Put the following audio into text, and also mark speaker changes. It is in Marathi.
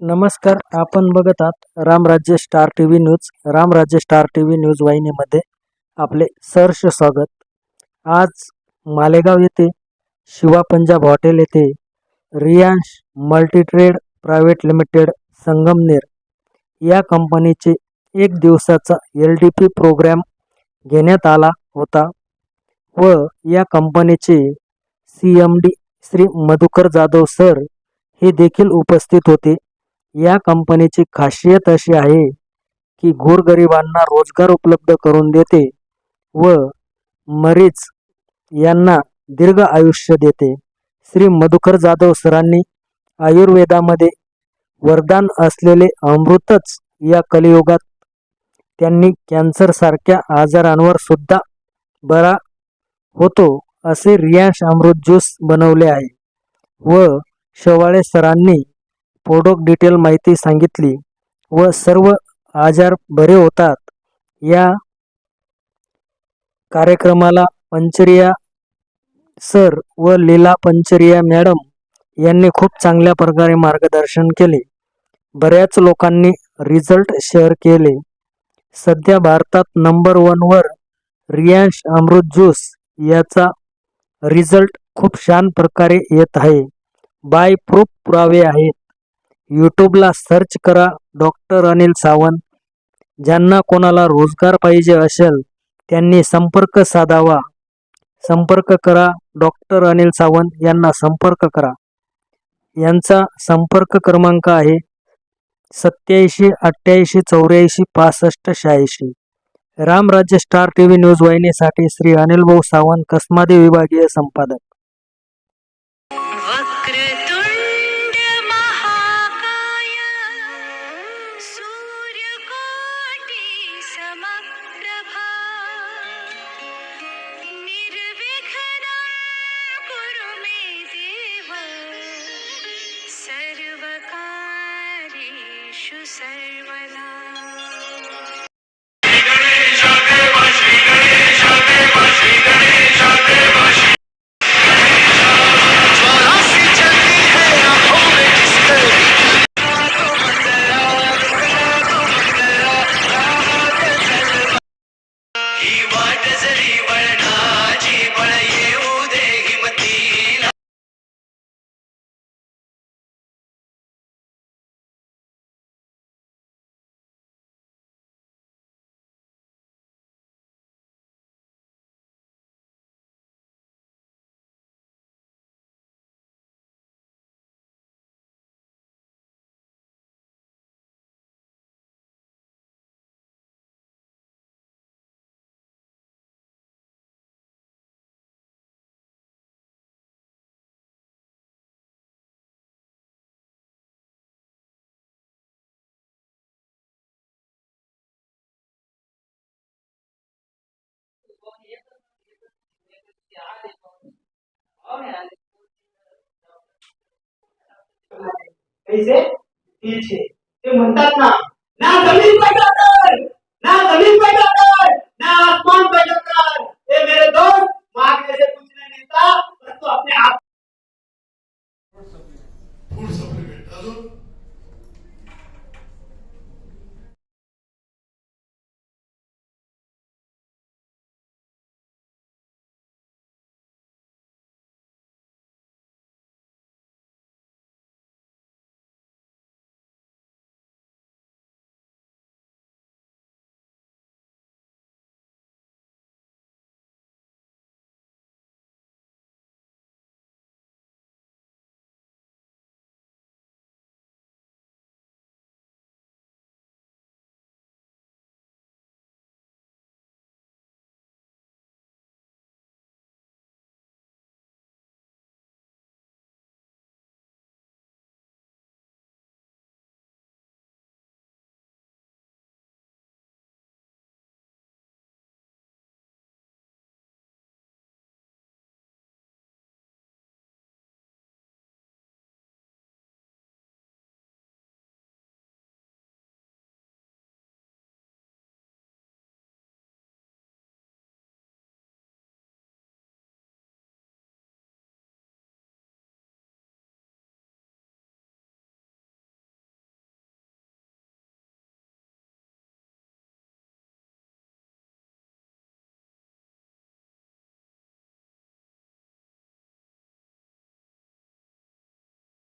Speaker 1: नमस्कार आपण बघत आहात Ramrajya star T V news. Ramrajya star T V news वाहिनीमध्ये आपले सहर्ष स्वागत. आज मालेगाव येथे शिवा पंजाब हॉटेल येथे Riyansh multitrade private limited Sangamner या कंपनीचे एक दिवसाचा एल डी पी प्रोग्रॅम घेण्यात आला होता व या कंपनीचे C M D Shri Madhukar Jadhav sir हे देखील उपस्थित होते. या कंपनीची खासियत अशी आहे की गोरगरिबांना रोजगार उपलब्ध करून देते व मरीज यांना दीर्घ आयुष्य देते. श्री मधुकर जाधव सरांनी आयुर्वेदामध्ये वरदान असलेले अमृतच या कलियुगात त्यांनी कॅन्सरसारख्या आजारांवर सुद्धा बरा होतो असे रियांश अमृत ज्यूस बनवले आहे. व शेवाळे सरांनी प्रोडक्ट डिटेल माहिती सांगितली व सर्व आजार बरे होतात. या कार्यक्रमाला पंचरिया सर व लीला पंचरिया मॅडम यांनी खूप चांगल्या प्रकारे मार्गदर्शन केले. बऱ्याच लोकांनी रिझल्ट शेअर केले. सध्या भारतात नंबर वनवर रियांश अमृत ज्यूस याचा रिझल्ट खूप छान प्रकारे येत आहे. बाय प्रूफ पुरावे आहेत. यूट्यूबला सर्च करा डॉक्टर अनिल सावंत. ज्यांना कोणाला रोजगार पाहिजे असेल त्यांनी संपर्क साधावा. संपर्क करा डॉक्टर अनिल सावंत यांना संपर्क करा. यांचा संपर्क क्रमांक आहे सत्याऐंशी अठ्ठ्याऐंशी चौऱ्याऐंशी पासष्ट शहाऐंशी. Ramrajya star T V news वाहिनीसाठी Shri Anil Bhau Sawant Kasmade विभागीय संपादक.
Speaker 2: say પૈસે છે. તે મનતા ના ના જમીન પર ના જમીન પર
Speaker 3: ના આસમાન પર